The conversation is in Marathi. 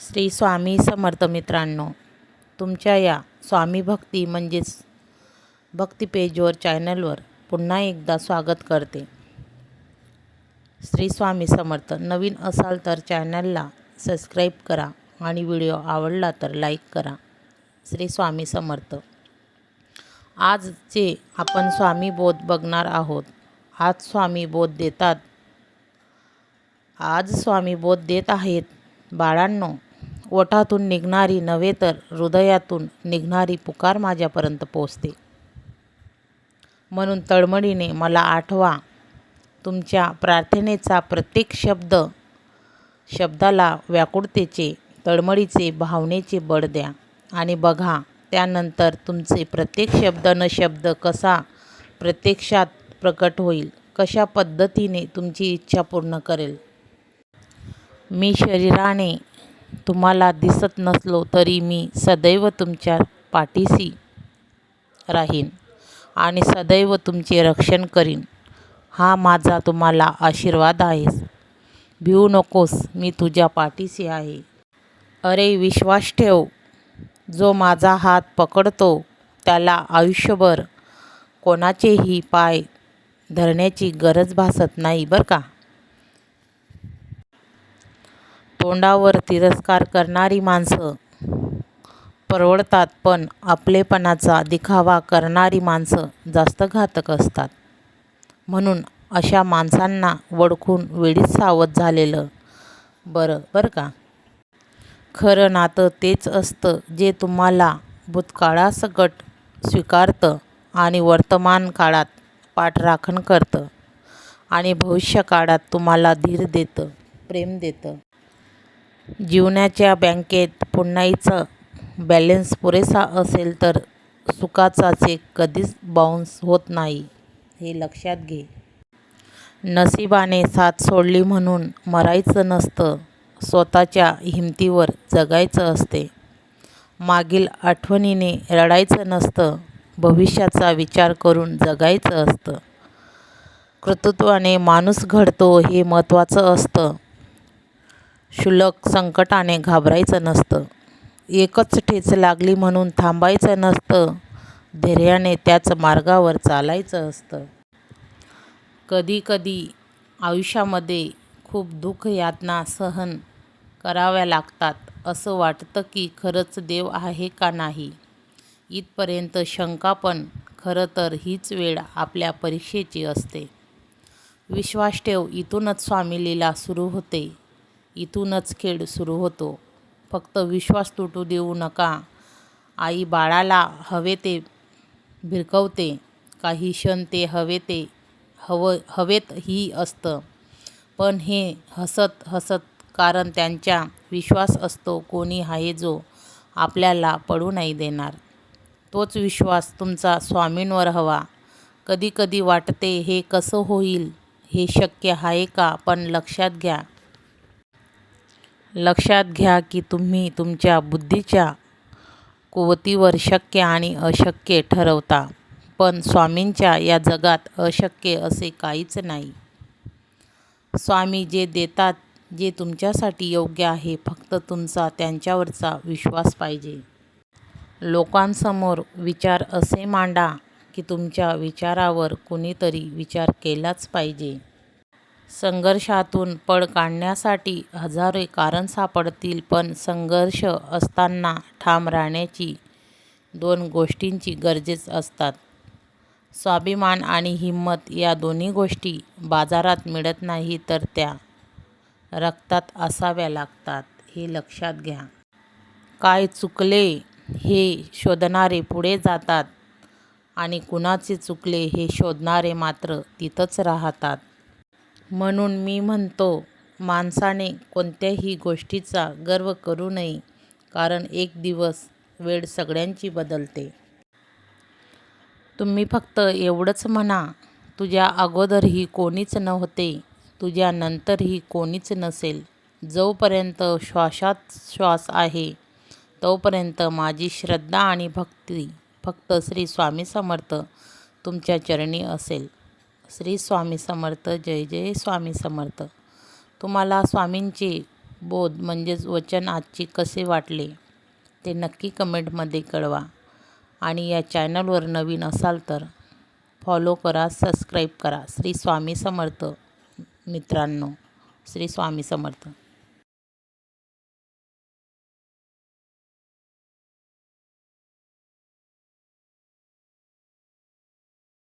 श्री स्वामी समर्थ मित्रांनो तुमच्या या स्वामी भक्ती म्हणजेच भक्ती पेजवर चॅनलवर पुन्हा एकदा स्वागत करते. श्री स्वामी समर्थ नवीन असाल तर चॅनलला सबस्क्राईब करा आणि व्हिडिओ आवडला तर लाईक करा. श्री स्वामी समर्थ. आजचे आपण स्वामी बोध बघणार आहोत. आज स्वामी बोध देतात. आज स्वामी बोध देत आहेत बाळांनो ओठातून निघणारी नव्हे तर हृदयातून निघणारी पुकार माझ्यापर्यंत पोचते म्हणून तळमळीने मला आठवा तुमच्या प्रार्थनेचा प्रत्येक शब्द शब्दाला व्याकुळतेचे तळमळीचे भावनेचे बळ द्या. आणि बघा त्यानंतर तुमचे प्रत्येक शब्द न शब्द कसा प्रत्यक्षात प्रकट होईल कशा पद्धतीने तुमची इच्छा पूर्ण करेल. मी शरीराने तुम्हाला दिसत नसलो तरी मी सदैव तुमच्या पाठीशी राहीन आणि सदैव तुमचे रक्षण करीन. हा माझा तुम्हाला आशीर्वाद आहेस भिवू नकोस मी तुझ्या पाठीशी आहे. अरे विश्वास ठेव. जो माझा हात पकडतो त्याला आयुष्यभर कोणाचेही पाय धरण्याची गरज भासत नाही बरं का? तोंडावर तिरस्कार करणारी माणसं परवडतात पण आपलेपणाचा दिखावा करणारी माणसं जास्त घातक असतात. म्हणून अशा माणसांना वळखून वेळीच सावध झालेलं बरं बरं का? खरं नातं तेच असतं जे तुम्हाला भूतकाळासकट स्वीकारतं आणि वर्तमान काळात पाठराखण करतं आणि भविष्यकाळात तुम्हाला धीर देतं प्रेम देतं. जीवनाच्या बँकेत पुन्हाईचं बॅलेन्स पुरेसा असेल तर सुखाचा चेक कधीच बाउन्स होत नाही हे लक्षात घे. नशिबाने साथ सोडली म्हणून मरायचं नसतं स्वतःच्या हिमतीवर जगायचं असते. मागील आठवणीने रडायचं नसतं भविष्याचा विचार करून जगायचं असतं. कर्तृत्वाने माणूस घडतो हे महत्त्वाचं असतं. क्षुल्लक संकटाने घाबरायचं नसतं. एकच ठेच लागली म्हणून थांबायचं नसतं. धैर्याने त्याच मार्गावर चालायचं असतं. कधीकधी आयुष्यामध्ये खूप दुःख यातना सहन कराव्या लागतात असं वाटतं की खरंच देव आहे का नाही? इथपर्यंत शंका पण खरं तर हीच वेळ आपल्या परीक्षेची असते. विश्वास ठेव इथूनच स्वामी लीला सुरू होते. इथूनच खेळ सुरू होतो. फक्त विश्वास तुटू देऊ नका. आई बाळाला हवे ते भिरकवते. काही क्षण ते हवे ते हवं हवेत ही असतं. पण हे हसत हसत कारण त्यांच्या विश्वास असतो कोणी आहे जो आपल्याला पडू नाही देणार. तोच विश्वास तुमचा स्वामींवर हवा. कधी कधी वाटते हे कसं होईल? हे शक्य आहे का? पण लक्षात घ्या. लक्षात घ्या की तुम्ही तुमच्या बुद्धीच्या कुवतीवर शक्य आणि अशक्य ठरवता. पण स्वामींच्या या जगात अशक्य असे काहीच नाही. स्वामी जे देतात जे तुमच्यासाठी योग्य आहे फक्त तुमचा त्यांच्यावरचा विश्वास पाहिजे. लोकांसमोर विचार असे मांडा की तुमच्या विचारावर कुणीतरी विचार केलाच पाहिजे. संघर्षातून पळ काढण्यासाठी हजारो कारण सापडतील पण संघर्ष असताना ठाम राहण्याची दोन गोष्टींची गरजेच असतात. स्वाभिमान आणि हिंमत या दोन्ही गोष्टी बाजारात मिळत नाही तर त्या रक्तात असाव्या लागतात हे लक्षात घ्या. काय चुकले हे शोधणारे पुढे जातात आणि कुणाचे चुकले हे शोधणारे मात्र तिथंच राहतात. म्हणून मी म्हणतो माणसाने कोणत्याही गोष्टीचा गर्व करू नये कारण एक दिवस वेळ सगळ्यांची बदलते. तुम्ही फक्त एवढंच म्हणा तुझ्या अगोदरही कोणीच नव्हते तुझ्या नंतरही कोणीच नसेल. जोपर्यंत श्वासात श्वास आहे तोपर्यंत माझी श्रद्धा आणि भक्ती फक्त श्री स्वामी समर्थ तुमच्या चरणी असेल. श्री स्वामी समर्थ जय जय स्वामी समर्थ. तुम्हाला स्वामींचे बोध म्हणजेच वचन आजचे कसे वाटले ते नक्की कमेंटमध्ये कळवा. आणि या चॅनलवर नवीन असाल तर फॉलो करा सबस्क्राईब करा. श्री स्वामी समर्थ मित्रांनो श्री स्वामी समर्थ.